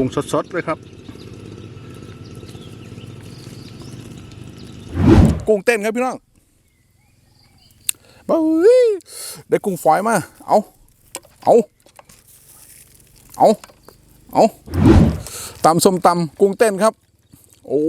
กุ้งสดๆเลยครับ กุ้งเต้นครับพี่น้องบ้ายได้กุ้งฝอยมา เอาเอาเอาเอาตำส้มตำกุ้งเต้นครับ โอ้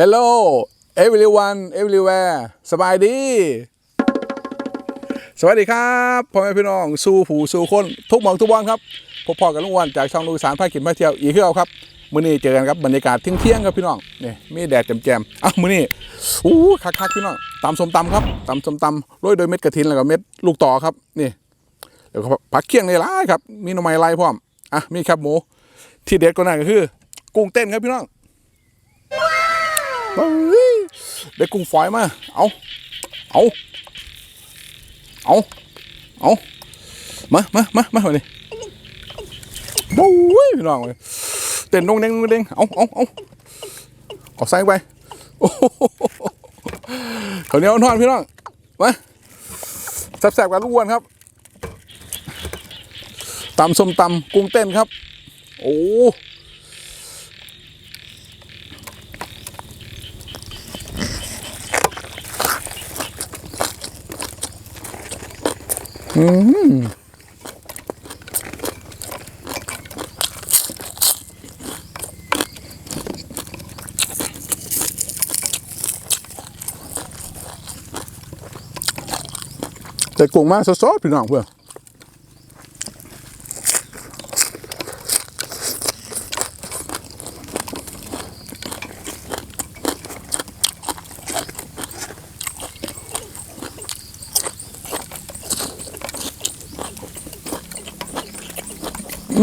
Hello everyone everywhere สบายดี สวัสดีครับพ่อแม่พี่น้อง สู่ผู้สู่คน ทุกหมองทุกวันครับพบพ่อกับลุงอ้วันจากช่องลูกสารพากินมาเที่ยวอีกคือเอาครับมื้อนี้เจอกันครับบรรยากาศเที่ยงๆครับพี่น้องนี่มีแดดแจ่มๆอะมื้อนี้อู้คักๆพี่น้องตำส้มตำครับตำส้มตำโรยโดยเม็ดกระถินแล้วก็เม็ดลูกต่อครับนี่เดี๋ยวก็ผักเคี่ยงในร้ายครับ มีหน่อไม้ไล่พร้อมอะมีครับหมูที่เด็ดก็นั่นก็คือ กุ้งเต้นครับพี่น้อง ได้กุ้งฝอยมา เอาเอาเอาเอามามามามาวันนี้โอ้ยพี่น้องเลยเต้นดงเด้งดงเด้งเอาเอาเอาเอาใส่ไปโอ้โหข้าวเนี้ยวทอดพี่น้อง มาแซ่บๆกันลูกอ้วนครับตำส้มตำกุ้งเต้นครับ โอ้ อืมแต่กุ้งมาสดๆพี่น้องเพื่อน อื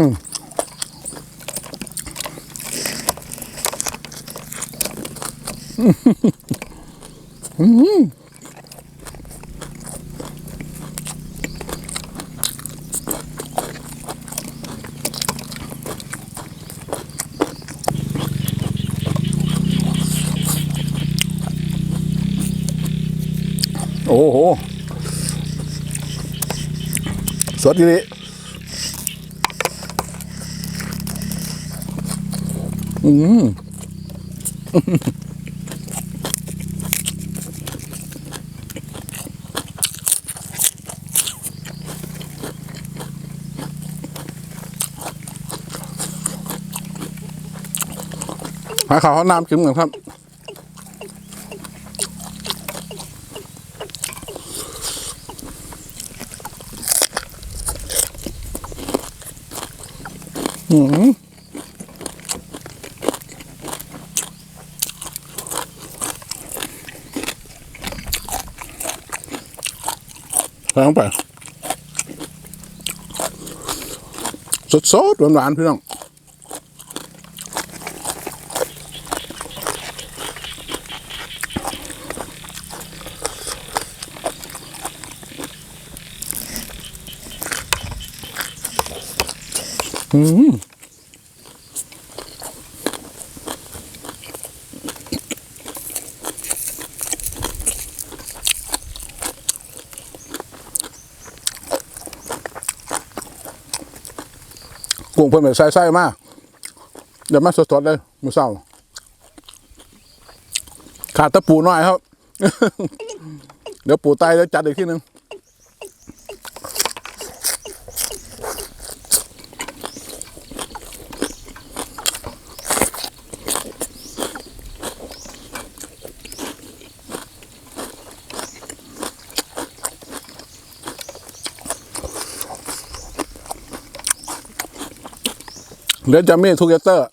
ม โอ้โห สดดีเลยอืมหาข่าวเขาน้ำกินเหมือนครับ หืมใส่ลงไปสดๆหวานๆพี่น้อง อืมกุ้งเพิ่นแบบใส่ๆมากเดี๋ยวมาสดๆเลยมือเศร้า ขาดตะปูน้อยครับ เดี๋ยวปูไตแล้วจัดอีกที่หนึ่ง เดี๋ยวจะมีทูเกเตอร์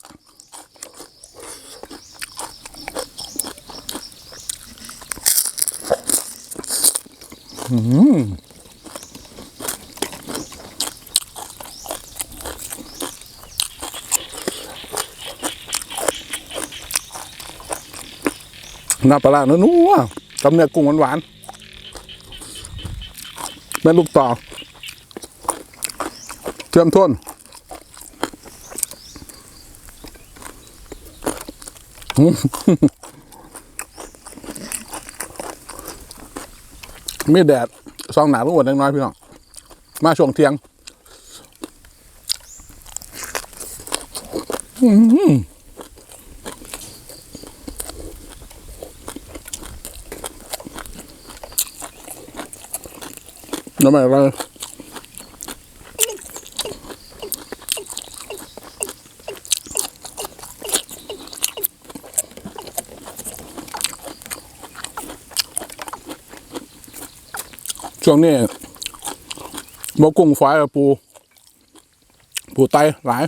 น่าปลาเนื้อนัวกับเนื้อกุ้งหวานๆแม่ลูกต่อเชื่ยมทุ่น มีแดดซองหนาลูกอวดเล็กน้อยพี่น้อง มาช่วงเที่ยงน้ำมันอะไร ช่วงนี้บกุ้งฝายับปู ปูไตหลาย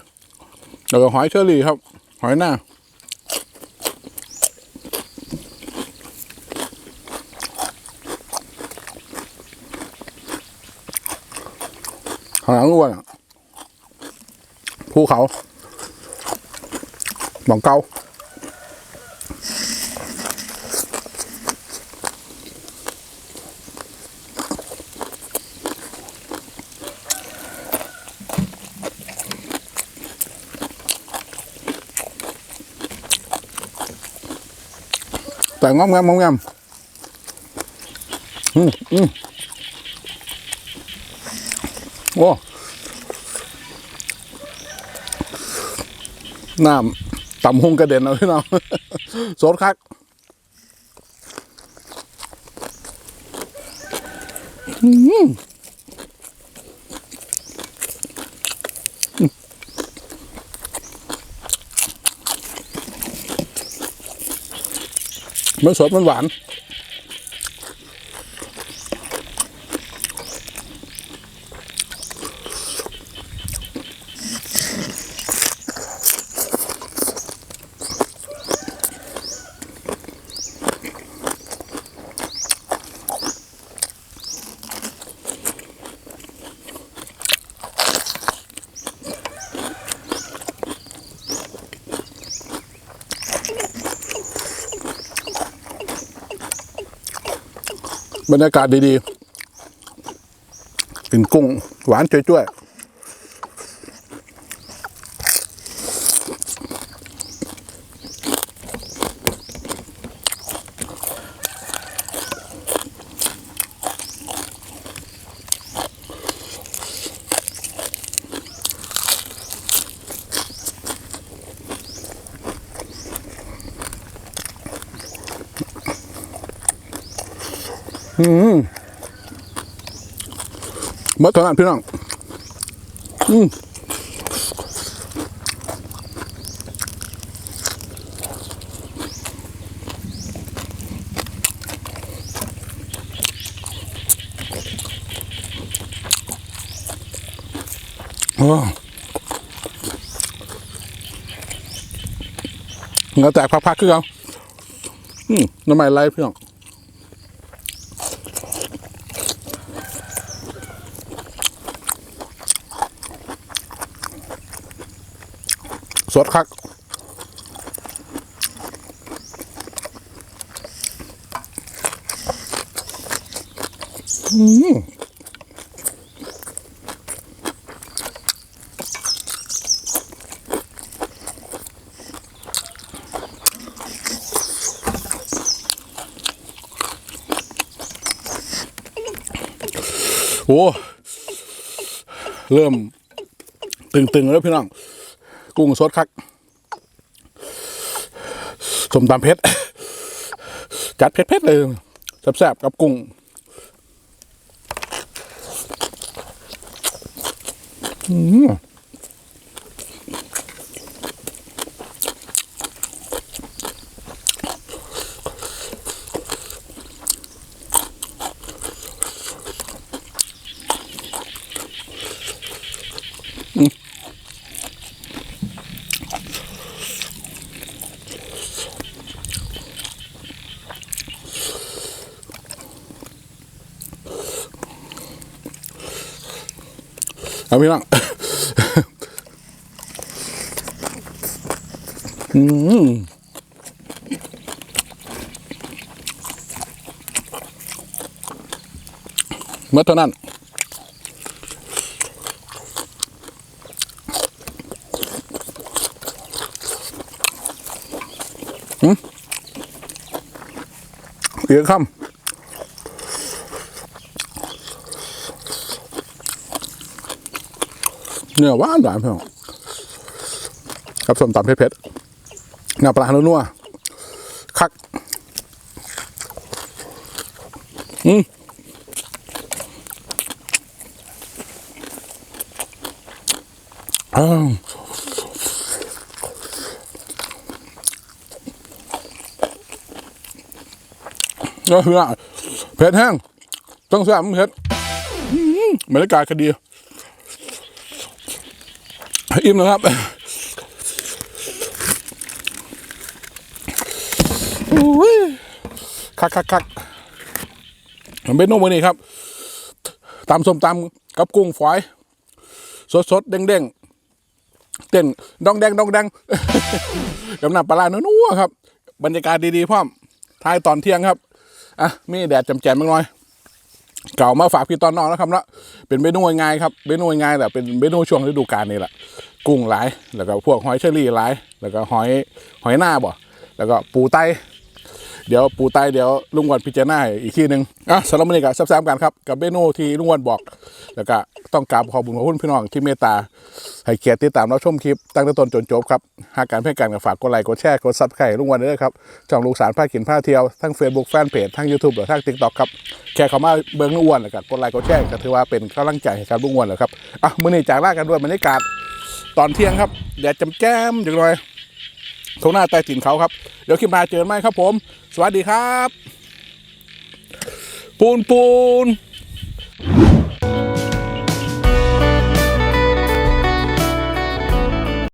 แล้วก็หอยเชอรี่ครับ หอยหน้าข้างหลังอ้วนภูเขาหมองเกา แต่งอมงามงามงามอืมอืมโอ้น้ำต่ำหงกระเด็นเอาพี่น้องสดคักอืม มันสดมันหวาน รรยากาศดีๆ กินกุ้งหวานจ้วยๆ อืมมื่อตอนนั้นพี่น้อง อืมเงาแตกพักๆคือเขาอืมน้ำมันไหลพี่น้อง สดคักอืมโอ้ เริ่ม ตึงๆ แล้วพี่น้อง กุ้งสดคักสมตำเพชรจัดเผ็ดๆเลยแซ่บๆกับกุ้งอืม เอาพี่น้องอืมเมื่อเท่านั้นอืมเอียคำ เนื้อหวานหวานพี่น้องกับส้มตำเผ็ดๆน้ำปลาหนัวๆคักอืมอ้าวก็คือเผ็ดแห้งต้องแซ่บมันเผ็ดบรรยากาศก็ดี อิ่มแล้วครับโอ้ยคักคักคักเมนูมื้อนี้ครับตำส้มตำกับกุ้งฝอย สดสดเด้งเด้งเต้นดองแดงดองแดงกับน้ำปลาร้านัวๆครับ บรรยากาศดีๆพร้อมท้ายตอนเที่ยงครับ อะ มีแดดแจ่มๆบ้างหน่อย เก่ามาฝากพี่ตอนนอกนะครับเนาะเป็นเมนูง่ายครับเมนูง่ายแต่เป็นเมนูช่วงฤดูกาลนี่แหละกุ้งหลายแล้วก็พวกหอยเชอรี่หลาย แล้วก็หอยหอยหน้าบ่แล้วก็ปูไต เดี๋ยวปูไตเดี๋ยวลุงวันพิจารณาอีกทีหนึ่งอะสำหรับวันนี้ก็ซ่บๆกันครับกับเมนูที่ลุงวันบอก แล้วก็ต้องกราบขอบคุณขอบคุณพี่น้องที่เมตตา ให้เกียรติติดตามรับชมคลิปตั้งแต่ต้นจนจบครับหากการเพื่อกันก็ฝากกดไลค์กดแชร์กดซับสไครต์ลุงวันด้วยครับช่องลูกสารผ้ากินผ้าเที่ยวทั้ง Facebook แฟนเพจทั้ง YouTube หรือทั้ง TikTok ครับแค่เข้ามาเบิ้งลุงอ้วนแล้วก็กดไลค์กดแชร์ก็ถือว่าเป็นกำลังใจให้กับลุงอ้วนแล้วครับอะมื้อนี้จากลากันด้วยบรรยากาศตอนเที่ยงครับแดดจำแจ้มจังเลย ทงหน้าใต้ถิ่นเขาครับ เดี๋ยวคลิปมาเจอกันไหมครับผม สวัสดีครับ ปูนปูน